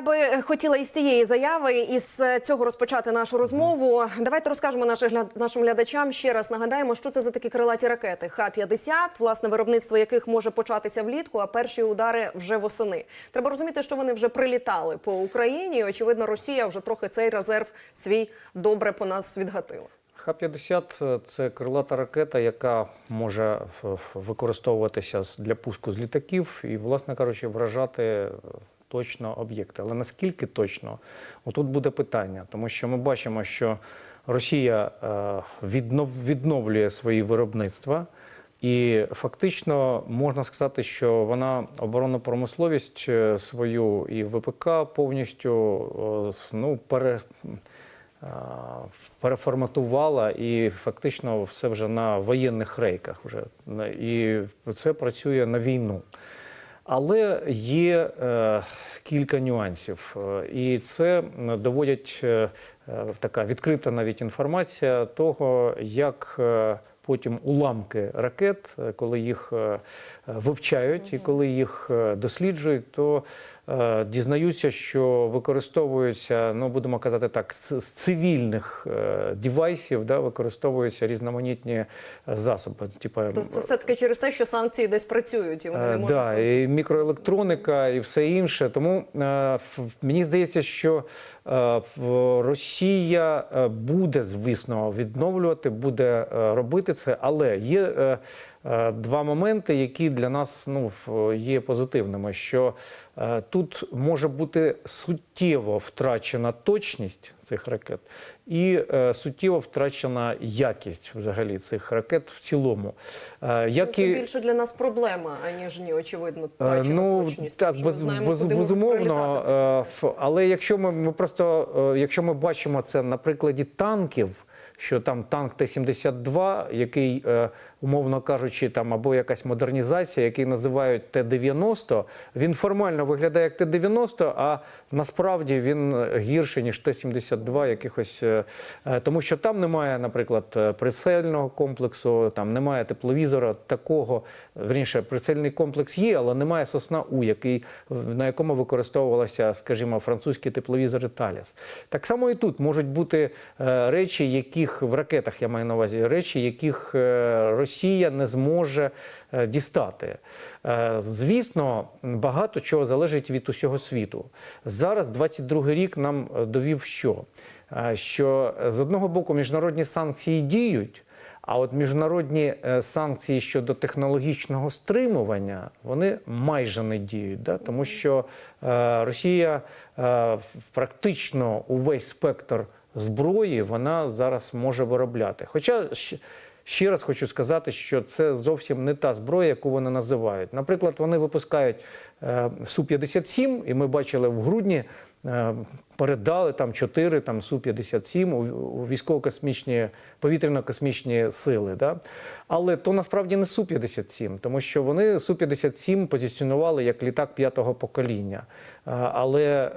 Я би е, хотіла із цієї заяви, із е, цього розпочати нашу розмову. Давайте розкажемо наших нашим глядачам ще раз. Нагадаємо, що це за такі крилаті ракети Х-50, власне виробництво яких може початися влітку, а перші удари вже восени. Треба розуміти, що вони вже прилітали по Україні. Очевидно, Росія вже трохи цей резерв свій добре по нас відгатила. Х-50 – це крилата ракета, яка може використовуватися з- для пуску з літаків і, власне кажучи, вражати е, точно об'єкти. Але наскільки точно? Отут буде питання, тому що ми бачимо, що Росія е, віднов- відновлює свої виробництва. І фактично можна сказати, що вона оборонну промисловість е, свою і ВПК повністю е, ну, пере, переформатувала і фактично все вже на воєнних рейках. Вже. І це працює на війну. Але є е, кілька нюансів, Е, і це доводять е, е, така відкрита навіть інформація того, як е, потім уламки ракет, е, коли їх е, вивчають і коли їх досліджують, то е, дізнаються, що використовуються, ну будемо казати так, з цивільних е, девайсів, да, використовуються різноманітні е, засоби. Типу, Тобто це все таки через те, що санкції десь працюють, і вони не можуть. Да, і мікроелектроніка, і все інше. Тому мені здається, що Росія буде, звісно, відновлювати, буде робити це, але є. Два моменти, які для нас ну є позитивними, що тут може бути суттєво втрачена точність цих ракет і е, суттєво втрачена якість взагалі цих ракет в цілому. Е, як Це і- більше для нас проблема, аніж ні, очевидно, Е, втрачена Ну точність. так, тому без, знаємо, без, куди безумовно. е, Але якщо ми, ми просто е, якщо ми бачимо це на прикладі танків, що там танк Т-72, який, е, умовно кажучи, там або якась модернізація, який називають Т-90, він формально виглядає як Т-90, а насправді він гірший, ніж Т-72 якихось. е, е, Тому що там немає, наприклад, е, прицельного комплексу, там немає тепловізора такого. Верніше, прицельний комплекс є, але немає сосна У, який, на якому використовувалися, скажімо, французькі тепловізори Таліс. Так само і тут можуть бути е, речі, яких в ракетах я маю на увазі, речі, яких е, Росія не зможе е, дістати. Е, Звісно, багато чого залежить від усього світу. Зараз 22 рік нам е, довів що? Що з одного боку міжнародні санкції діють. А от міжнародні санкції щодо технологічного стримування вони майже не діють, да? тому що Росія практично увесь спектр зброї вона зараз може виробляти. Хоча ще раз хочу сказати, що це зовсім не та зброя, яку вони називають. Наприклад, вони випускають е, Су-57, і ми бачили в грудні. е, Передали там 4 там Су-57 у, військово-космічні повітряно-космічні сили. Да? Але то насправді не Су-57, тому що вони Су-57 позиціонували як літак п'ятого покоління. Е, Але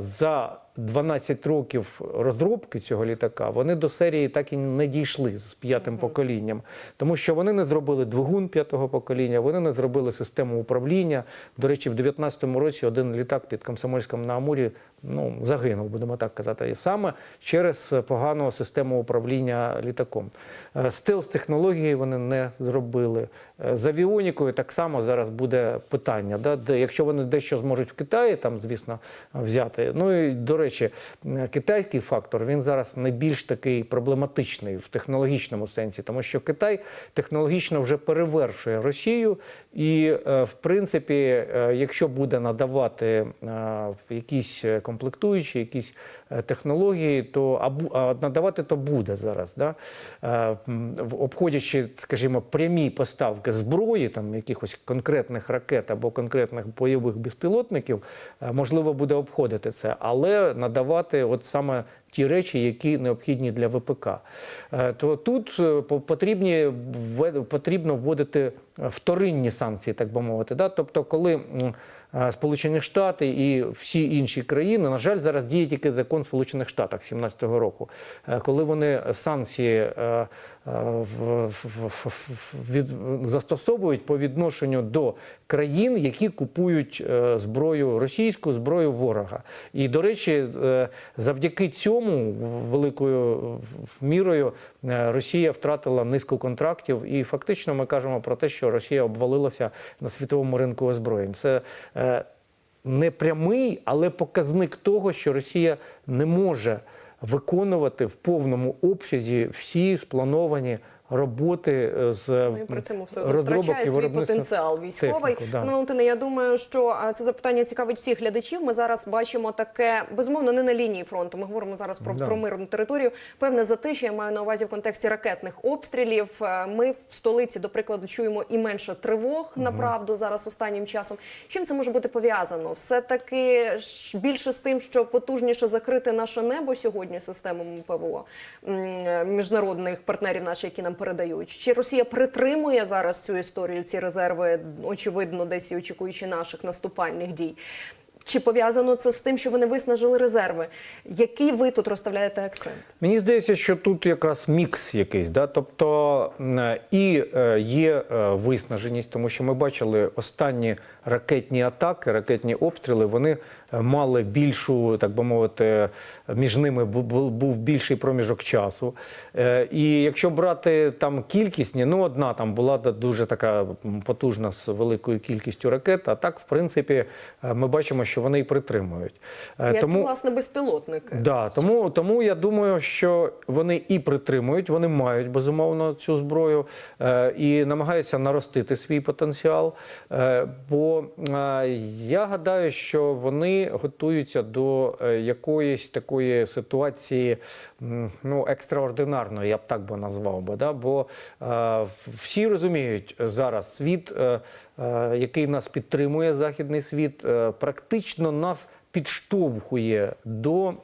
за 12 років розробки цього літака вони до серії так і не дійшли з п'ятим поколінням, тому що вони не зробили двигун п'ятого покоління, вони не зробили систему управління. До речі, в 19-му році один літак під Комсомольськом на Амурі ну, загинув, будемо так казати, і саме через погану систему управління літаком. Е, Стелс-технології вони не зробили. Е, З авіонікою так само зараз буде питання. Да? Де, якщо вони дещо зможуть в Китаї, там, звісно, взяти. Ну і до речі, китайський фактор він зараз найбільш такий проблематичний в технологічному сенсі, тому що Китай технологічно вже перевершує Росію, і е, в принципі, е, якщо буде надавати е, якісь комплектуючі, якісь технології, то а бу- а надавати то буде зараз. Да? Е, Обходячи, скажімо, прямі поставки зброї, там якихось конкретних ракет або конкретних бойових безпілотників, е, можливо, буде обходити це, але надавати от саме ті речі, які необхідні для ВПК. Е, То тут е, потрібні потрібно вводити вторинні санкції, так би мовити. Да? Тобто, коли е, Сполучені Штати і всі інші країни. На жаль, зараз діє тільки закон Сполучених Штатах 17-го року, е, коли вони санкції е, застосовують по відношенню до країн, які купують зброю російську, зброю ворога. І до речі, завдяки цьому великою мірою Росія втратила низку контрактів, і фактично ми кажемо про те, що Росія обвалилася на світовому ринку озброєнь. Це не прямий, але показник того, що Росія не може виконувати в повному обсязі всі сплановані роботи е, з Ну, при цьому все втрачає свій потенціал військовий. техніку, да. Ну, Валентина, я думаю, що це запитання цікавить всіх глядачів. Ми зараз бачимо таке, безумовно, не на лінії фронту. Ми говоримо зараз про, Да. про мирну територію. Певне затишя я маю на увазі в контексті ракетних обстрілів. Е, Ми в столиці, до прикладу, чуємо і менше тривог направду зараз останнім часом. Чим це може бути пов'язано? Все таки більше з тим, що потужніше закрити наше небо сьогодні системами ПВО е, міжнародних партнерів, наших, які нам передають. Чи Росія притримує зараз цю історію, ці резерви, очевидно, десь очікуючи наших наступальних дій? Чи пов'язано це з тим, що вони виснажили резерви? Який ви тут розставляєте акцент? Мені здається, що тут якраз мікс якийсь, да? тобто і е, є е, виснаженість, тому що ми бачили останні ракетні атаки, ракетні обстріли. Вони е, мали більшу, так би мовити, між ними бу- бу- був більший проміжок часу. Е, І якщо брати там кількісні, ну одна там була дуже така потужна з великою кількістю ракет. А так, в принципі, е, ми бачимо, що вони і притримують. Е, Як власне безпілотники? Да, тому, тому я думаю, що вони і притримують, вони мають безумовно цю зброю е, і намагаються наростити свій потенціал. Е, бо я гадаю, що вони готуються до е, якоїсь такої ситуації, ну екстраординарної, я б так би назвав би. Да? Бо е, всі розуміють зараз світ, е, який нас підтримує, західний світ, практично нас підштовхує до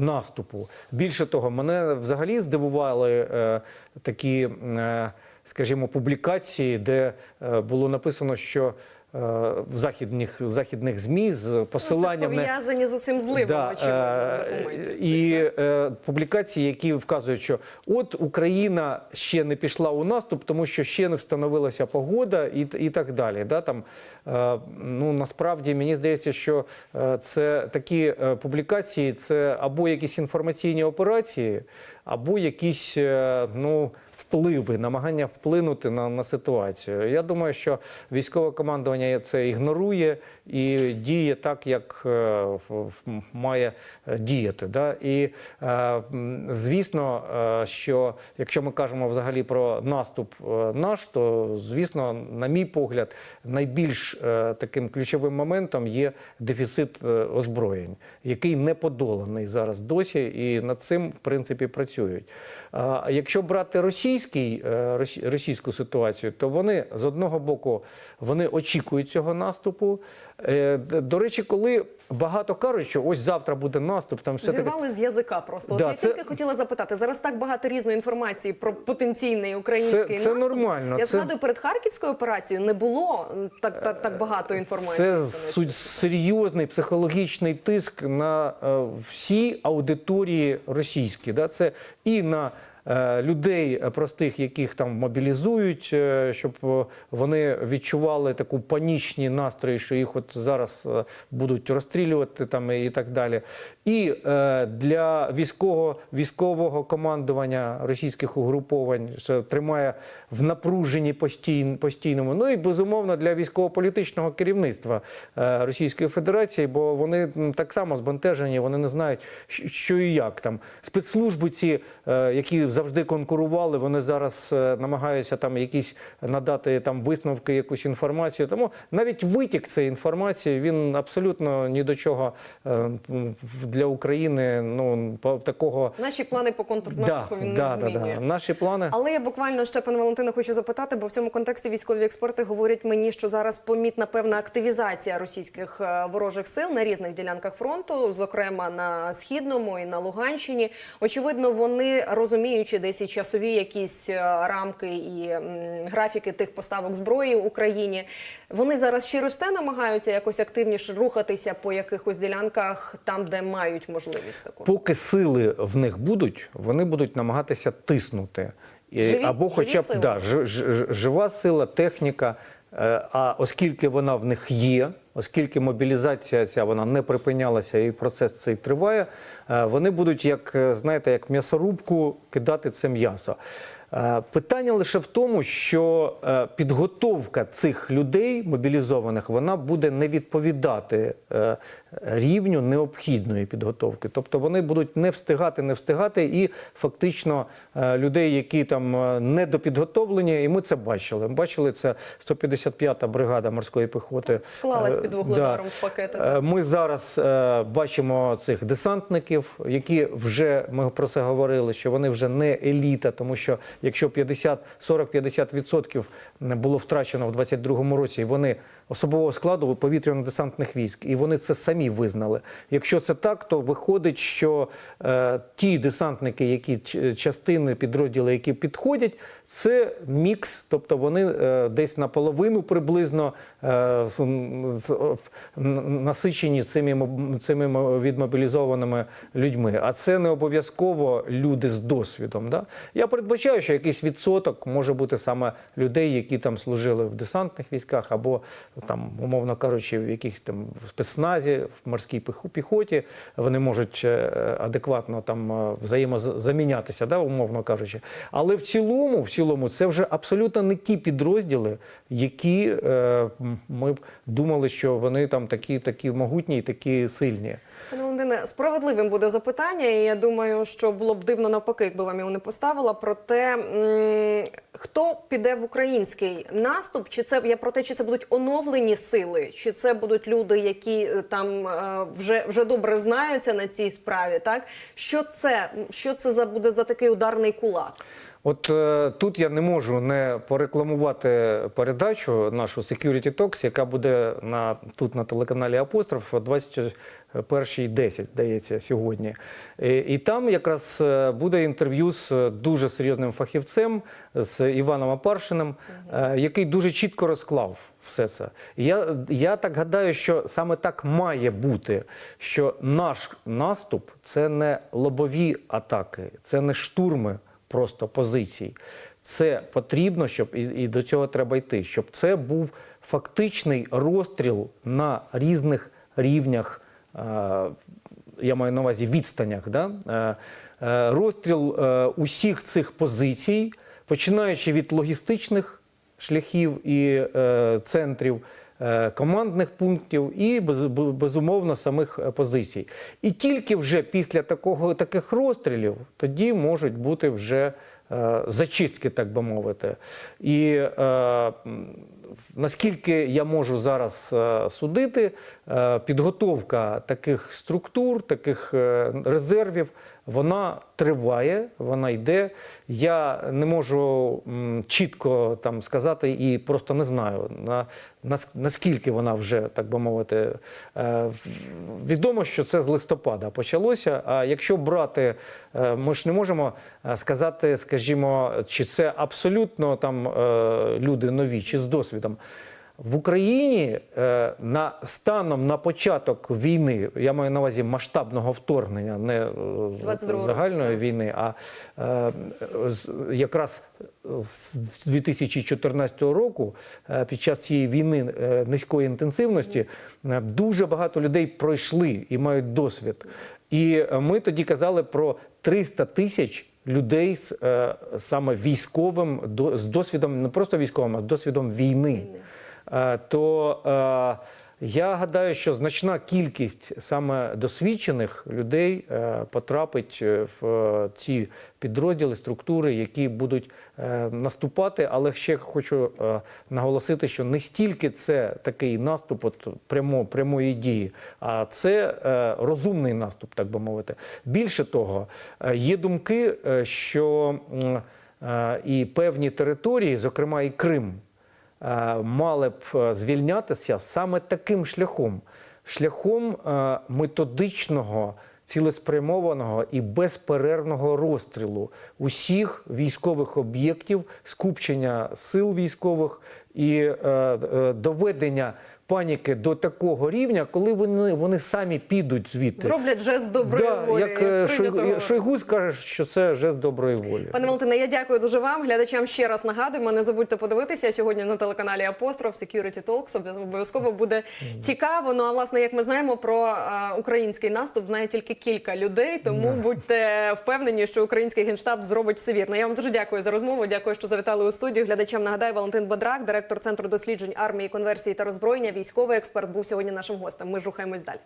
наступу. Більше того, мене взагалі здивували е, такі, е, скажімо, публікації, де е, було написано, що е, в західних, західних ЗМІ з Ну, це посиланням пов'язані з цим зливом, Да, очевидно, е, і е, публікації, які вказують, що от Україна ще не пішла у наступ, тому що ще не встановилася погода, і, і так далі. Да, там, ну, насправді мені здається, що це такі публікації, це або якісь інформаційні операції, або якісь ну, впливи, намагання вплинути на, на ситуацію. Я думаю, що військове командування це ігнорує і діє так, як е, має е, діяти. Да? І е, звісно, що якщо ми кажемо взагалі про наступ наш, то звісно, на мій погляд, найбільш таким ключовим моментом є дефіцит озброєнь, який не подоланий зараз досі, і над цим в принципі працюють. Якщо брати російський, е, російську ситуацію, то вони з одного боку вони очікують цього наступу. Е, До речі, коли багато кажуть, що ось завтра буде наступ, там все таке. Зірвали з язика просто. Да, От я це- тільки хотіла запитати. Зараз так багагато різної інформації про потенційний український Це- це наступ. нормально, Я це- згадую, перед Харківською операцією не було так, так, так багато інформації. Це про серйозний психологічний тиск на е, всі аудиторії російські. Да? Це і на е, людей е, простих, яких там мобілізують, е, щоб е, вони відчували таку панічні настрої, що їх от зараз будуть розстрілювати там і так далі. І е, для військового військового командування російських угруповань що тримає в напруженні постійн- постійному. Ну і безумовно для військово-політичного керівництва е, Російської Федерації, бо вони так само збентежені, вони не знають, що і як там. Спецслужби ці, е, які завжди конкурували, вони зараз намагаються там якісь надати там висновки, якусь інформацію. Тому навіть витік цієї інформації він абсолютно ні до чого м, для України. Ну по- такого Наші плани по контрнаступу він да, не да, змінює. да. Наші плани. Але я буквально ще пане Валентине хочу запитати, бо в цьому контексті військові експерти говорять мені, що зараз помітна певна активізація російських е, ворожих сил на різних ділянках фронту, зокрема на східному і на Луганщині. Очевидно, вони розуміють. змінюючи десь і часові якісь е, рамки і графіки тих поставок зброї в Україні. Вони зараз через те намагаються якось активніше рухатися по якихось ділянках там, де мають можливість таку. Поки сили в них будуть, вони будуть намагатися тиснути. Живі- Або живі хоча б сили? да, ж- ж- жива сила, техніка. Е, А оскільки вона в них є, оскільки мобілізація ця вона не припинялася і процес цей триває, е, вони будуть, як е, знаєте, як м'ясорубку кидати це м'ясо. Питання лише в тому, що підготовка цих людей мобілізованих вона буде не відповідати рівню необхідної підготовки. Тобто вони будуть не встигати, не встигати, і фактично е, людей, які там е, недопідготовлені, і ми це бачили. Ми бачили це 155-та бригада морської піхоти. Склалась Е, під вугледаром в пакети. Ми зараз бачимо цих десантників, які вже ми про це говорили, що вони вже не еліта, тому що якщо 50, 40-50% було втрачено в 22-му році, і вони особового складу повітряно-десантних військ, і вони це самі визнали. Якщо це так, то виходить, що е, ті десантники, які частини підрозділи, які підходять, це мікс, тобто вони е, десь наполовину приблизно насичені цими, цими мо- відмобілізованими людьми. А це не обов'язково люди з досвідом. Да? Я передбачаю, що якийсь відсоток може бути саме людей, які там служили в десантних військах, або там, умовно кажучи, в якихось там в спецназі, в морській піхоті. Вони можуть е, адекватно там е, взаємозамінятися, да, умовно кажучи. Але в цілому, в цілому, це вже абсолютно не ті підрозділи, які е, ми б думали, що вони там такі, такі могутні і такі сильні. Пане Валентине, справедливим буде запитання, і я думаю, що було б дивно навпаки, якби вам його не поставила. Про те, хто піде в український наступ, чи це я про те, чи це будуть оновлені сили, чи це будуть люди, які е, там е, вже, вже добре знаються на цій справі. Так що це що це за буде за такий ударний кулак? От е, тут я не можу не порекламувати передачу нашу Security Talks, яка буде на тут на телеканалі Апостроф о 21.10, здається, сьогодні. І, і там якраз е, буде інтерв'ю з дуже серйозним фахівцем, з Іваном Апаршиним, е, який дуже чітко розклав. Все це. Я, я так гадаю, що саме так має бути, що наш наступ це не лобові атаки, це не штурми просто позицій. Це потрібно, щоб і, і до цього треба йти, щоб це був фактичний розстріл на різних рівнях. е, я маю на увазі відстанях, да? е, е, розстріл е, усіх цих позицій, починаючи від логістичних шляхів і центрів, командних пунктів і безумовно самих е, позицій. І тільки вже після такого, таких розстрілів тоді можуть бути вже е, зачистки, так би мовити. І е, наскільки я можу зараз е, судити, е, підготовка таких структур, таких е, резервів, вона триває, вона йде. Я не можу чітко там сказати і просто не знаю на, нас- наскільки вона вже так би мовити. Відомо, що це з листопада почалося. А якщо брати, ми ж не можемо сказати, скажімо, чи це абсолютно там люди нові, чи з досвідом. В Україні е, на станом на початок війни, я маю на увазі масштабного вторгнення, не е, загальної війни, а е, з- якраз з 2014 року, е, під час цієї війни е, низької інтенсивності, е, дуже багато людей пройшли і мають досвід. І ми тоді казали про 300 тисяч людей з е, саме військовим до- з досвідом, не просто військовим, а з досвідом війни. Е, То е, я гадаю, що значна кількість саме досвідчених людей е, потрапить е, в е, ці підрозділи, структури, які будуть наступати. Але ще хочу наголосити, що не стільки це такий наступ от, прямо, прямої дії, а це розумний наступ, так би мовити. Більше того, є думки, що і певні території, зокрема і Крим, мали б е, звільнятися саме таким шляхом, шляхом е, методичного цілеспрямованого і безперервного розстрілу усіх військових об'єктів, скупчення сил військових і е, е, доведення паніки до такого рівня, коли вони, вони самі підуть звідти. Зроблять жест доброї Да, волі. як е, прийнято Шойгу, говорити. Скаже, що це жест доброї волі. Пане Валентине, я дякую дуже вам. Глядачам ще раз нагадуємо. Не забудьте подивитися сьогодні на телеканалі Апостроф Security Talks. Обов'язково буде цікаво. Ну а власне, як ми знаємо про е, український наступ, знає тільки кілька людей. Тому будьте впевнені, що український генштаб зробить все вірно. Я вам дуже дякую за розмову. Дякую, що завітали у студію. Глядачам нагадаю, Валентин Бадрак, директор центру досліджень армії, конверсії та роззброєння, військовий експерт, був сьогодні нашим гостем. Ми ж рухаємось далі.